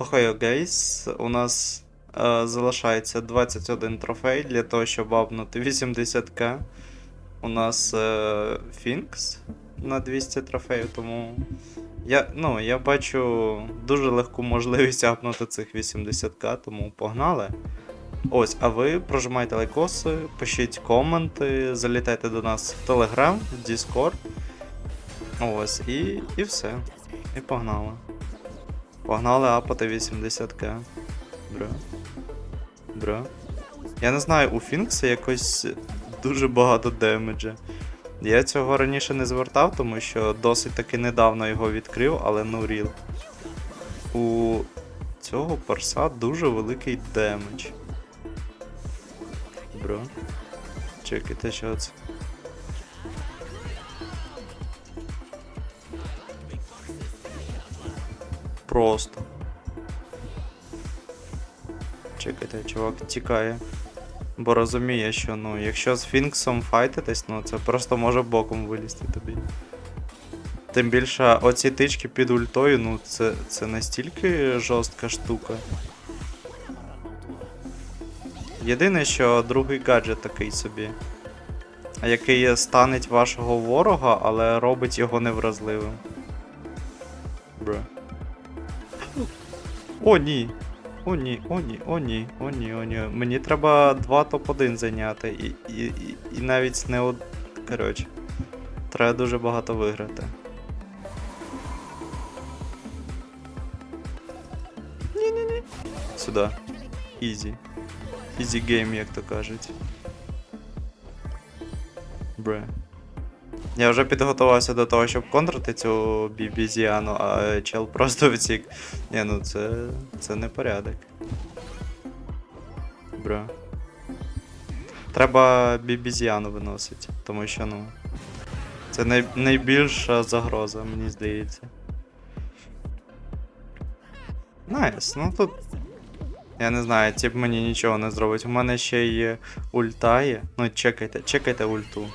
Охайо, гейс, у нас е, залишається 21 трофей для того, щоб апнути 80к. У нас е, Фінкс на 200 трофеїв, тому я, ну, я бачу дуже легку можливість апнути цих 80к, тому погнали. Ось, а ви прожимайте лайкоси, пишіть коменти, залітайте до нас в Telegram, в Discord. Ось, і, і все. І погнали. Погнали апати 80к. Бро. Бро. Я не знаю, у Фінкса якось дуже багато демеджа. Я цього раніше не звертав, тому що досить таки недавно його відкрив, але ну ріл. У цього парса дуже великий демедж. Бро. Чекайте, що це. Просто. Чекайте, чувак тікає. Бо розуміє, що ну, якщо з Фінксом файтитись, ну це просто може боком вилізти тобі. Тим більше оці тички під ультою, ну це, це настільки жорстка штука. Єдине, що другий гаджет такий собі. Який станеть вашого ворога, але робить його невразливим. Бро. О, ні. О, ні, о, ні, о, ні, о, ні, о, ні. Мені треба 2 топ-1 зайняти. І, і, і, і навіть не од. Коротше. Треба дуже багато виграти. Ні-ні-ні. Сюди. Ізі. Ізі гейм, як то кажуть. Бре. Я вже підготувався до того, щоб контрити цю бібізіану, а чел просто втік. Ні, ну це. це не порядок. Бро. Треба бібізіану виносити, тому що, ну. Це най... найбільша загроза, мені здається. Найс, ну тут. Я не знаю, тип мені нічого не зробить. У мене ще є ульта є. Ну, чекайте, чекайте ульту.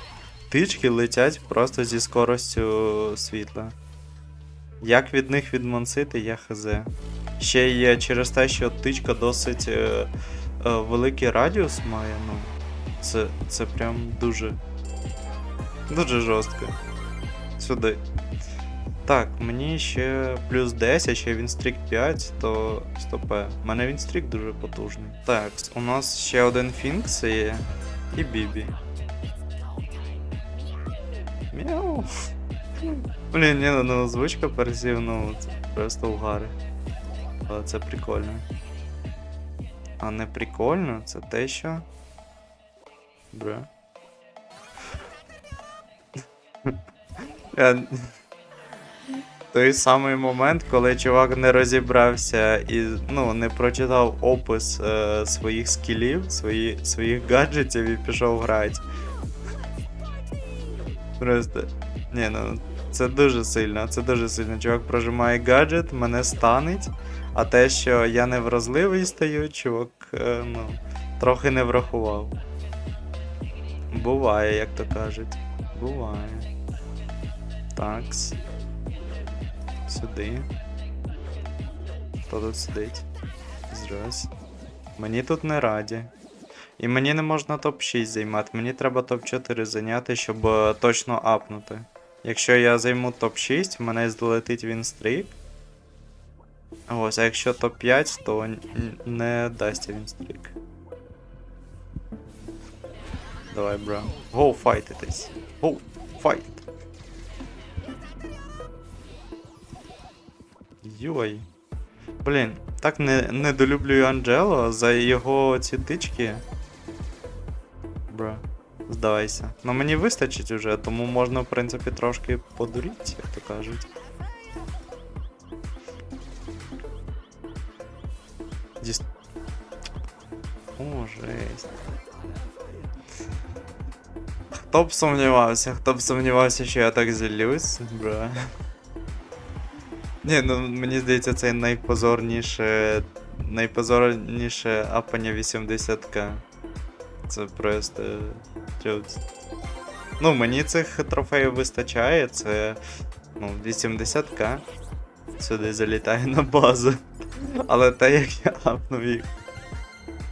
Тички летять просто зі скоростю світла. Як від них відмансити, я хз. Ще є через те, що тичка досить е, е, великий радіус має, ну. Це, це прям дуже. Дуже жорстко. Сюди. Так, мені ще плюс 10, ще Вінстрік 5, то стопе. У мене Вінстрік дуже потужний. Так, у нас ще один Фінкс є. І Бібі. Мяу. Блін, ні, ну озвучка персів, ну це просто угари. Але це прикольно. А не прикольно, це те, що. Бре. Той самий момент, коли чувак не розібрався і ну, не прочитав опис е, своїх скілів, свої, своїх гаджетів і пішов грати. Просто. Ні, ну це дуже сильно, це дуже сильно. Чувак прожимає гаджет, мене станеть, а те, що я не вразливий стаю, чувак, е, ну, трохи не врахував. Буває, як то кажуть. Буває. Такс. Сюди. Хто тут сидить? Здрась. Мені тут не раді. І мені не можна топ-6 займати, мені треба топ-4 зайняти, щоб е, точно апнути. Якщо я займу топ-6, в мене злетить вінстрік. Ось, а якщо топ-5, то не дасть вінстрік. Давай, бро. Го файтитись. Го, файт. Йой. Блін, так не, недолюблюю Анджело за його ці тички. Бро, здавайся. Ну мені вистачить уже, тому можна, в принципі, трошки подуріти, як то кажуть. Діс... О, жесть. Хто б сумнівався, хто б сумнівався, що я так зілюсь, бро. Ні, ну мені здається, це найпозорніше. Найпозорніше апання 80к. Це просто. Ну, мені цих трофеїв вистачає, це. Ну, 80к. Сюди залітає на базу. Але те, як я апнув їх.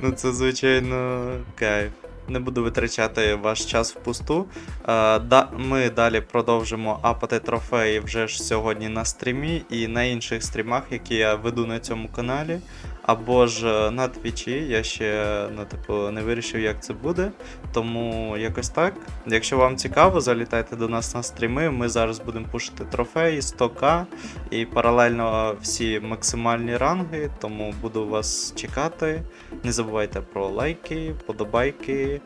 Ну, це, звичайно, кайф. Не буду витрачати ваш час впусту. Е, ми далі продовжимо апати трофеї вже ж сьогодні на стрімі і на інших стрімах, які я веду на цьому каналі. Або ж е, на твічі. Я ще ну, типу, не вирішив, як це буде. Тому якось так. Якщо вам цікаво, залітайте до нас на стріми. Ми зараз будемо пушити трофеї 100к і паралельно всі максимальні ранги. Тому буду вас чекати. Не забувайте про лайки, подобайки,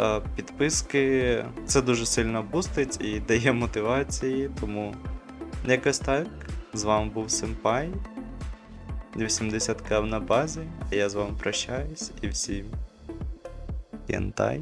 е, підписки. Це дуже сильно бустить і дає мотивації. Тому якось так. З вами був Симпай. 80к на базі. А я з вами прощаюсь і всім. Кентай.